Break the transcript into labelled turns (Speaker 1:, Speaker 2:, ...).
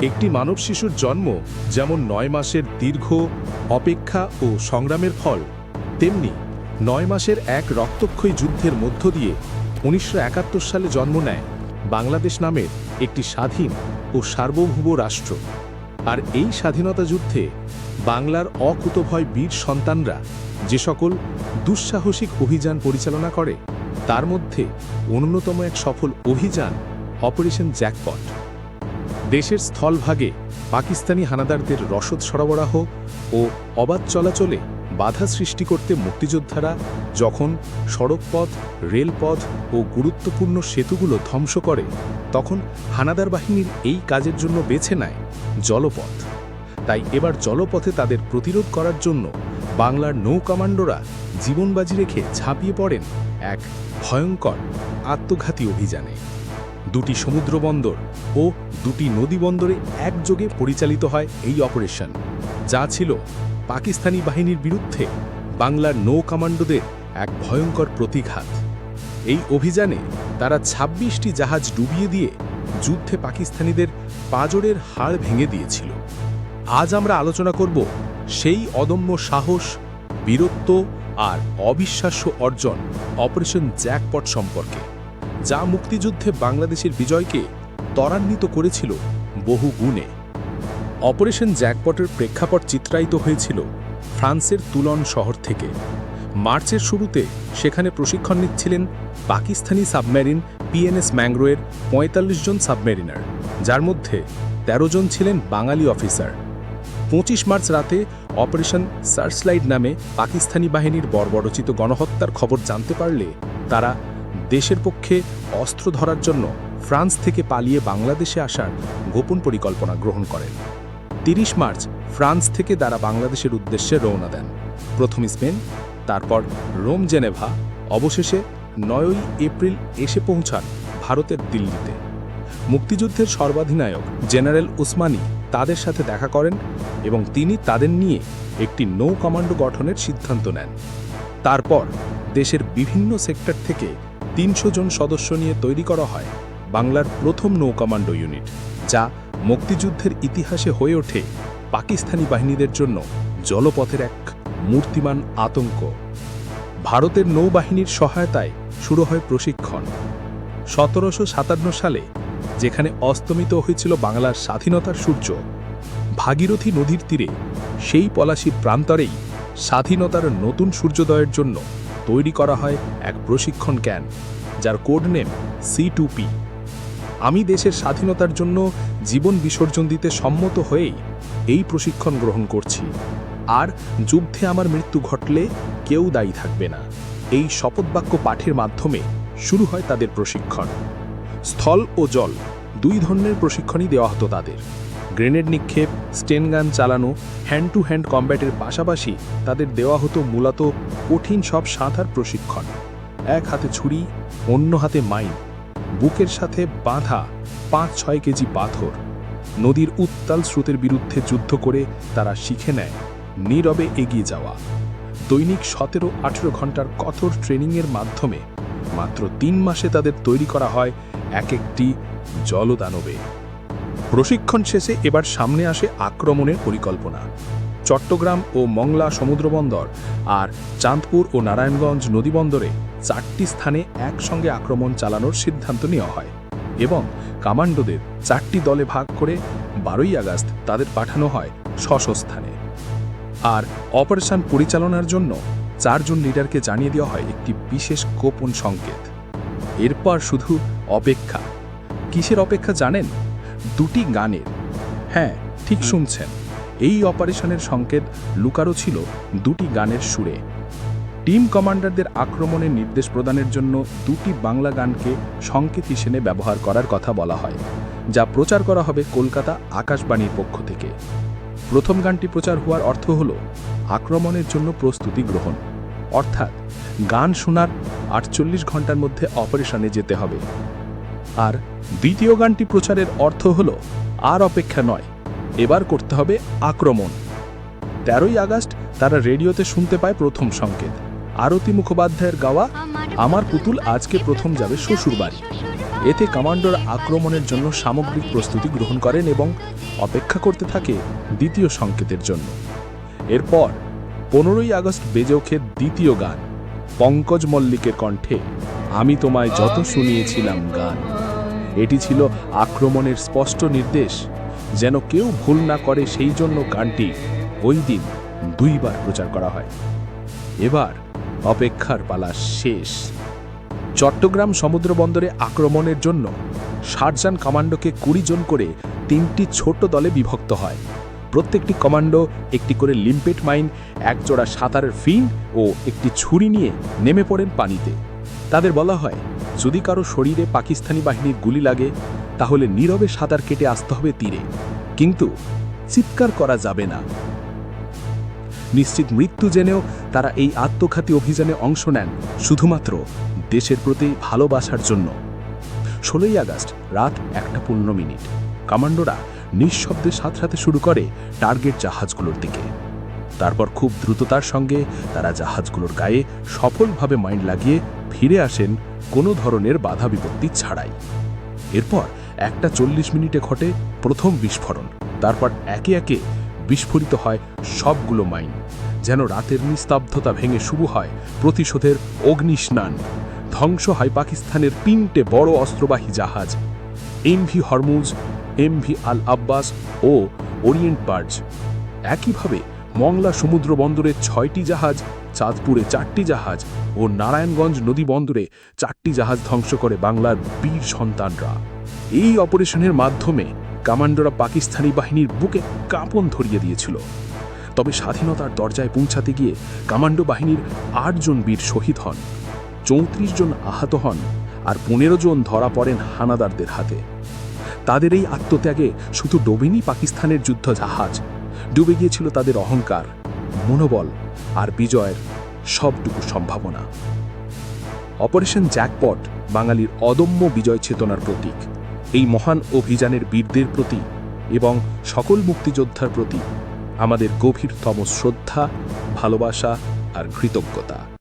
Speaker 1: একটি মানব শিশুর জন্ম যেমন নয় মাসের দীর্ঘ, অপেক্ষা ও সংগ্রামের ফল, তেমনি নয় মাসের এক রক্তক্ষয়ী যুদ্ধের মধ্য দিয়ে উনিশশো একাত্তর সালে জন্ম নেয় বাংলাদেশ নামের একটি স্বাধীন ও সার্বভৌম রাষ্ট্র। আর এই স্বাধীনতা যুদ্ধে বাংলার অকুতভয় বীর সন্তানরা যে সকল দুঃসাহসিক অভিযান পরিচালনা করে, তার মধ্যে অন্যতম এক সফল অভিযান অপারেশন জ্যাকপট। দেশের স্থলভাগে পাকিস্তানি হানাদারদের রসদ সরবরাহ ও অবাধ চলাচলে বাধা সৃষ্টি করতে মুক্তিযোদ্ধারা যখন সড়কপথ, রেলপথ ও গুরুত্বপূর্ণ সেতুগুলো ধ্বংস করে, তখন হানাদার বাহিনীর এই কাজের জন্য বেছে নেয় জলপথ। তাই এবার জলপথে তাদের প্রতিরোধ করার জন্য বাংলার নৌ কমান্ডোরা জীবনবাজি রেখে ঝাঁপিয়ে পড়েন এক ভয়ঙ্কর আত্মঘাতী অভিযানে। দুটি সমুদ্র বন্দর ও দুটি নদী বন্দরে একযোগে পরিচালিত হয় এই অপারেশন, যা ছিল পাকিস্তানি বাহিনীর বিরুদ্ধে বাংলার নৌ কমান্ডোদের এক ভয়ঙ্কর প্রতিঘাত। এই অভিযানে তারা ২৬টি জাহাজ ডুবিয়ে দিয়ে যুদ্ধে পাকিস্তানিদের পাজরের হাড় ভেঙে দিয়েছিল। আজ আমরা আলোচনা করব সেই অদম্য সাহস, বীরত্ব আর অবিশ্বাস্য অর্জন অপারেশন জ্যাকপট সম্পর্কে। যা মুক্তিযুদ্ধে বাংলাদেশের বিজয়কে ত্বরান্বিত করেছিল বহু গুণে। অপারেশন জ্যাকপটের প্রেক্ষাপট চিত্রায়িত হয়েছিল ফ্রান্সের তুলন শহর থেকে। মার্চের শুরুতে সেখানে প্রশিক্ষণ নিচ্ছিলেন পাকিস্তানি সাবমেরিন পিএনএস ম্যাংগ্রোয়ের ৪৫ জন সাবমেরিনার, যার মধ্যে ১৩ জন ছিলেন বাঙালি অফিসার। পঁচিশ মার্চ রাতে অপারেশন সার্চলাইট নামে পাকিস্তানি বাহিনীর বর্বরচিত গণহত্যার খবর জানতে পারলে তারা দেশের পক্ষে অস্ত্র ধরার জন্য ফ্রান্স থেকে পালিয়ে বাংলাদেশে আসার গোপন পরিকল্পনা গ্রহণ করেন। তিরিশ মার্চ ফ্রান্স থেকে তারা বাংলাদেশের উদ্দেশ্যে রওনা দেন। প্রথম স্পেন, তারপর রোম জেনেভা, অবশেষে নয়ই এপ্রিল এসে পৌঁছান ভারতের দিল্লিতে। মুক্তিযুদ্ধের সর্বাধিনায়ক জেনারেল উসমানী তাদের সাথে দেখা করেন এবং তিনি তাদের নিয়ে একটি নৌ কমান্ডো গঠনের সিদ্ধান্ত নেন। তারপর দেশের বিভিন্ন সেক্টর থেকে তিনশো জন সদস্য নিয়ে তৈরি করা হয় বাংলার প্রথম নৌকমান্ডো ইউনিট, যা মুক্তিযুদ্ধের ইতিহাসে হয়ে ওঠে পাকিস্তানি বাহিনীদের জন্য জলপথের এক মূর্তিমান আতঙ্ক। ভারতের নৌবাহিনীর সহায়তায় শুরু হয় প্রশিক্ষণ। সতেরোশো সাতান্ন সালে, যেখানে অস্তমিত হয়েছিল বাংলার স্বাধীনতার সূর্য, ভাগীরথী নদীর তীরে সেই পলাশির প্রান্তরেই স্বাধীনতার নতুন সূর্যোদয়ের জন্য তৈরি করা হয় এক প্রশিক্ষণ ক্যাম্প যার code name C two P. আমি দেশের স্বাধীনতার জন্য জীবন বিসর্জন দিতে সম্মত হয়েই এই প্রশিক্ষণ গ্রহণ করছি। আর যুদ্ধে আমার মৃত্যু ঘটলে কেউ দায়ী থাকবে না। এই শপথবাক্য পাঠের মাধ্যমে শুরু হয় তাদের প্রশিক্ষণ। স্থল ও জল, দুই ধরনের প্রশিক্ষণই দেওয়া হতো তাদের। গ্রেনেড নিক্ষেপ স্টেনগান চালানো হ্যান্ড টু হ্যান্ড কম্ব্যাটের পাশাপাশি তাদের দেওয়া হতো মূলত কঠিন সব সাঁতার প্রশিক্ষণ। এক হাতে ছুরি, অন্য হাতে মাইন বুকের সাথে বাঁধা পাঁচ ছয় কেজি পাথর। নদীর উত্তাল স্রোতের বিরুদ্ধে যুদ্ধ করে তারা শিখে নেয় নীরবে এগিয়ে যাওয়া। দৈনিক সতেরো আঠেরো ঘণ্টার কঠোর ট্রেনিংয়ের মাধ্যমে মাত্র তিন মাসে তাদের তৈরি করা হয় এক একটি জলদানবে। প্রশিক্ষণ শেষে এবার সামনে আসে আক্রমণের পরিকল্পনা। চট্টগ্রাম ও মংলা সমুদ্রবন্দর আর চাঁদপুর ও নারায়ণগঞ্জ নদীবন্দরে চারটি স্থানে একসঙ্গে আক্রমণ চালানোর সিদ্ধান্ত নেওয়া হয় এবং কামান্ডোদের চারটি দলে ভাগ করে বারোই আগস্ট তাদের পাঠানো হয় স্থানে আর অপারেশন পরিচালনার জন্য চারজন লিডারকে জানিয়ে দেওয়া হয় একটি বিশেষ গোপন সংকেত। এরপর শুধু অপেক্ষা। কিসের অপেক্ষা জানেন? দুটি গানের। হ্যাঁ ঠিক শুনছেন। এই অপারেশনের সংকেত লুকারো ছিল দুটি গানের সুরে। টিম কমান্ডারদের আক্রমণের নির্দেশ প্রদানের জন্য দুটি বাংলা গানকে সংকেত হিসেবে ব্যবহার করার কথা বলা হয় যা প্রচার করা হবে কলকাতা আকাশবাণীর পক্ষ থেকে। প্রথম গানটি প্রচার হওয়ার অর্থ হল আক্রমণের জন্য প্রস্তুতি গ্রহণ। অর্থাৎ গান শোনার আটচল্লিশ ঘণ্টার মধ্যে অপারেশনে যেতে হবে। আর দ্বিতীয় গানটি প্রচারের অর্থ হল আর অপেক্ষা নয় এবার করতে হবে আক্রমণ। তেরোই আগস্ট তারা রেডিওতে শুনতে পায় প্রথম সংকেত। আরতি মুখোপাধ্যায়ের গাওয়া আমার পুতুল আজকে প্রথম যাবে শ্বশুরবাড়ি এতে কমান্ডোর আক্রমণের জন্য সামগ্রিক প্রস্তুতি গ্রহণ করেন এবং অপেক্ষা করতে থাকে দ্বিতীয় সংকেতের জন্য। এরপর পনেরোই আগস্ট বেজে ওঠে দ্বিতীয় গান পঙ্কজ মল্লিকের কণ্ঠে আমি তোমায় যত শুনিয়েছিলাম গান। এটি ছিল আক্রমণের স্পষ্ট নির্দেশ। যেন কেউ ভুল না করে সেই জন্য গানটি ওই দিন দুইবার প্রচার করা হয়। এবার অপেক্ষার পালা শেষ। চট্টগ্রাম সমুদ্র বন্দরে আক্রমণের জন্য ষাটজন কমান্ডোকে কুড়ি জন করে তিনটি ছোট দলে বিভক্ত হয়। প্রত্যেকটি কমান্ডো একটি করে লিম্পেট মাইন, একজোড়া সাঁতারের ফিন ও একটি ছুরি নিয়ে নেমে পড়েন পানিতে। তাদের বলা হয়, যদি কারও শরীরে পাকিস্তানি বাহিনীর গুলি লাগে, তাহলে নীরবে সাঁতার কেটে আসতে হবে তীরে। কিন্তু চিৎকার করা যাবে না। নিশ্চিত মৃত্যু জেনেও তারা এই আত্মঘাতী অভিযানে অংশ নেন শুধুমাত্র দেশের প্রতি ভালোবাসার জন্য। ষোলোই আগস্ট, রাত একটা পনেরো মিনিট। কমান্ডোরা নিঃশব্দে সাঁতরাতে শুরু করে টার্গেট জাহাজগুলোর দিকে। তারপর খুব দ্রুততার সঙ্গে তারা জাহাজগুলোর গায়ে সফলভাবে মাইন্ড লাগিয়ে ফিরে আসেন কোনো ধরনের বাধা বিপত্তি ছাড়াই। এরপর একটা চল্লিশ মিনিটে ঘটে প্রথম বিস্ফোরণ। তারপর একে একে বিস্ফোরিত হয় সবগুলো মাইন। যেন রাতের নিস্তব্ধতা ভেঙে শুরু হয় প্রতিশোধের অগ্নিস্নান। ধ্বংস হয় পাকিস্তানের তিনটে বড় অস্ত্রবাহী জাহাজ। MV Hormuz MV Al Abbas ও ওরিয়েন্ট বার্জ। একইভাবে মংলা সমুদ্র বন্দরের ছয়টি জাহাজ চাঁদপুরে চারটি জাহাজ ও নারায়ণগঞ্জ নদী বন্দরে চারটি জাহাজ ধ্বংস করে বাংলার বীর সন্তানরা। এই অপারেশনের মাধ্যমে কমান্ডোরা পাকিস্তানি বাহিনীর বুকে কাঁপন ধরিয়ে দিয়েছিল। তবে স্বাধীনতার দরজায় পৌঁছাতে গিয়ে কমান্ডো বাহিনীর আটজন বীর শহীদ হন, চৌত্রিশ জন আহত হন আর পনেরো জন ধরা পড়েন হানাদারদের হাতে। তাদের এই আত্মত্যাগে শুধু ডোবেনি পাকিস্তানের যুদ্ধ জাহাজ ডুবে গিয়েছিল তাদের অহংকার, মনোবল আর বিজয়ের সবটুকু সম্ভাবনা। অপারেশন জ্যাকপট বাঙালির অদম্য বিজয় চেতনার প্রতীক। এই মহান অভিযানের বীরদের প্রতি এবং সকল মুক্তিযোদ্ধার প্রতি আমাদের গভীরতম শ্রদ্ধা, ভালোবাসা আর কৃতজ্ঞতা।